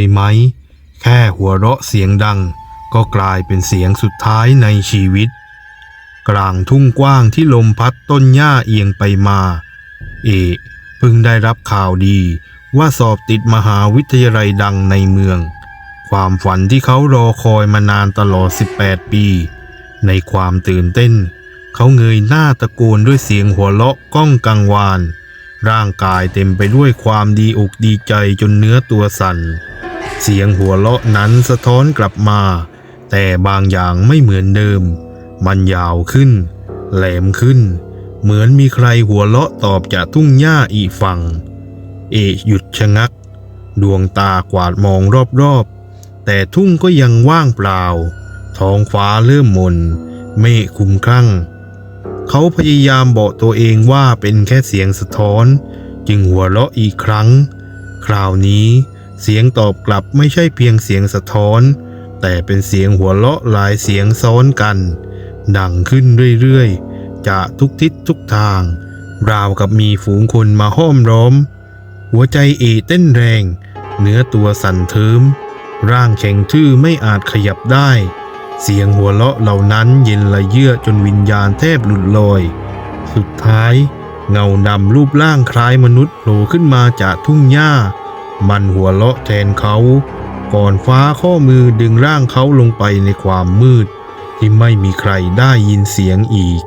ยไหม แค่หัวเราะเสียงดัง ก็กลายเป็นเสียงสุดท้ายในชีวิต กลางทุ่งกว้างที่ลมพัดต้นหญ้าเอียงไปมา เอกเพิ่งได้รับข่าวดีว่าสอบติดมหาวิทยาลัยดังในเมือง ความฝันที่เขารอคอยมานานตลอด 18 ปี ในความตื่นเต้น เขาเงยหน้าตะโกนด้วยเสียงหัวเราะก้องกังวาน ร่างกายเต็มไปด้วยความดีอกดีใจจนเนื้อตัวสั่น เสียงหัวเราะนั้นสะท้อนกลับมา แต่บางอย่างไม่เหมือนเดิม มันยาวขึ้น แหลมขึ้น เหมือนมีใครหัวเราะตอบจากทุ่งหญ้าอีกฝั่ง เอกหยุดชะงัก ดวงตากวาดมองรอบๆ แต่ทุ่งก็ยังว่างเปล่า ท้องฟ้าเริ่มมน เมฆคุมคลั่ง เขาพยายามบอกตัวเองว่าเป็นแค่เสียงสะท้อน จึงหัวเราะอีกครั้ง คราวนี้ เสียงตอบกลับไม่ใช่เพียงเสียงสะท้อน แต่เป็นเสียงหัวเราะหลายเสียงซ้อนกัน ดังขึ้นเรื่อยๆจากทุกทิศทุกทาง ราวกับมีฝูงคนมาห้อมล้อม หัวใจเอเต้นแรง เนื้อตัวสั่นเทิม ร่างแข็งทื่อไม่อาจขยับได้ เสียงหัวเราะเหล่านั้นเย็นละเยือกจนวิญญาณแทบหลุดลอย สุดท้ายเงาดำรูปร่างคล้ายมนุษย์โผล่ขึ้นมาจากทุ่งหญ้า มันหัวเลาะแทนเขาก่อนฟ้าข้อมือดึงร่างเขาลงไปในความมืด ที่ไม่มีใครได้ยินเสียงอีก